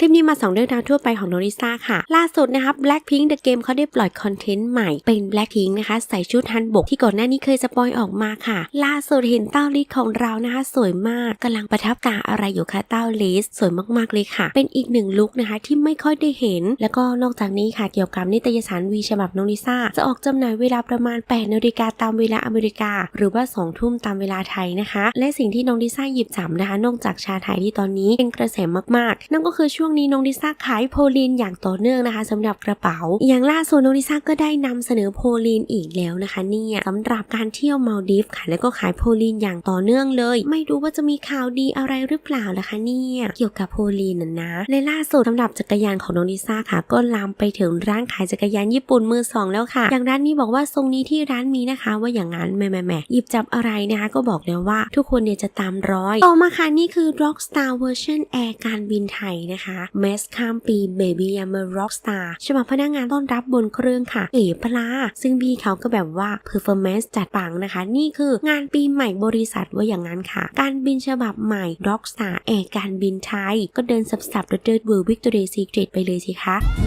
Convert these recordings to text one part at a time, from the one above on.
คลิปนี้มาสองเรื่องราวทั่วไปของโนริซ่าค่ะ ล่าสุดนะคะ Blackpink The Game เขาได้ปล่อยคอนเทนต์ใหม่เป็น Blackpink นะคะ ใส่ชุดฮันบกที่ก่อนหน้านี้เคยสปอยออกมาค่ะ ล่าสุดเห็นเต้าลิสของเรานะคะ สวยมากกำลังประทับตาอะไรอยู่คะเต้าลิสสวยมากๆเลยค่ะ เป็นอีกหนึ่งลุคนะคะที่ไม่ค่อยได้เห็น แล้วก็นอกจากนี้ค่ะเกี่ยวกับนิตยสารวีฉบับโนริซ่าจะออกจำหน่ายเวลาประมาณ8นาฬิกาตามเวลาอเมริกา หรือว่า2ทุ่มตามเวลาไทยนะคะ และสิ่งที่น้องลิซ่าหยิบจับนะคะ นอกจากชาไทยที่ตอนนี้เป็นกระแสมากๆ นั่นก็คือช่วงงนี้น้องลิซ่าขายโพลีนอย่างต่อเนื่องนะคะสำหรับกระเป๋า อย่างล่าสุดน้องลิซ่าก็ได้นำเสนอโพลีนอีกแล้วนะคะเนี่ยสำหรับการเที่ยวมาลดีฟค่ะ แล้วก็ขายโพลีนอย่างต่อเนื่องเลย ไม่รู้ว่าจะมีข่าวดีอะไรหรือเปล่าล่ะคะเนี่ยเกี่ยวกับโพลีนนะนะและล่าสุดสำหรับจักรยานของน้องลิซ่าค่ะ ก็ลามไปถึงร้านขายจักรยานญี่ปุ่นมือสองแล้วค่ะ อย่างร้านนี้บอกว่าทรงนี้ที่ร้านมีนะคะ ว่าอย่างนั้นแม่แม่แม่หยิบจับอะไรนะคะ ก็บอกแล้วว่าทุกคนเนี่ยจะตามร้อยต่อมาค่ะนี่คือ Rockstar Version Air การบินไทยนะคะแมสข้ามปี Baby I'm a Rockstar ฉบับพนักงานต้อนรับบนเครื่องค่ะเอ๋ปลา ซึ่งพี่เขาก็แบบว่า Performance จัดปังนะคะ นี่คืองานปีใหม่บริษัทว่าอย่างนั้นค่ะ การบินฉบับใหม่ Rockstar Air การบินไทย ก็เดินสับๆเดินเวิร์ Victoria Secret ไปเลยสิคะ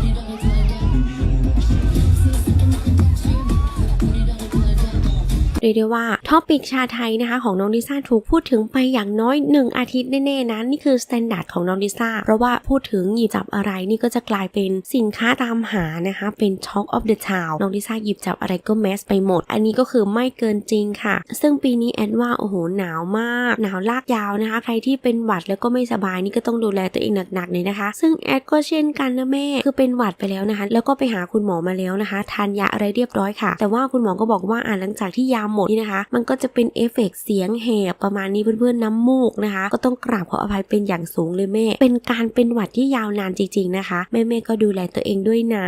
เรียกได้ว่าท็อปิกชาไทยนะคะของน้องลิซ่าถูกพูดถึงไปอย่างน้อย 1 อาทิตย์แน่ๆนะนี่คือสแตนดาร์ดของน้องลิซ่าเพราะว่าพูดถึงหยิบจับอะไรนี่ก็จะกลายเป็นสินค้าตามหานะคะเป็น Talk of the Town น้องลิซ่าหยิบจับอะไรก็แมสไปหมด อันนี้ก็คือไม่เกินจริงค่ะ ซึ่งปีนี้แอดว่าโอ้โหหนาวมาก หนาวลากยาวนะคะ ใครที่เป็นหวัดแล้วก็ไม่สบายนี่ก็ต้องดูแลตัวเองหนักๆเลยนะคะ ซึ่งแอดก็เช่นกันนะแม่คือเป็นหวัดไปแล้วนะคะ แล้วก็ไปหาคุณหมอมาแล้วนะคะ ทานยาอะไรเรียบร้อยค่ะ แต่ว่าคุณหมอก็บอกว่าอ่านหลังจากที่ยาหมดนี่นะคะ มันก็จะเป็นเอฟเฟกต์เสียงแหบประมาณนี้เพื่อนๆน้ำมูกนะคะ ก็ต้องกราบขออภัยเป็นอย่างสูงเลยแม่ เป็นการเป็นหวัดที่ยาวนานจริงๆนะคะ แม่ๆก็ดูแลตัวเองด้วยนะ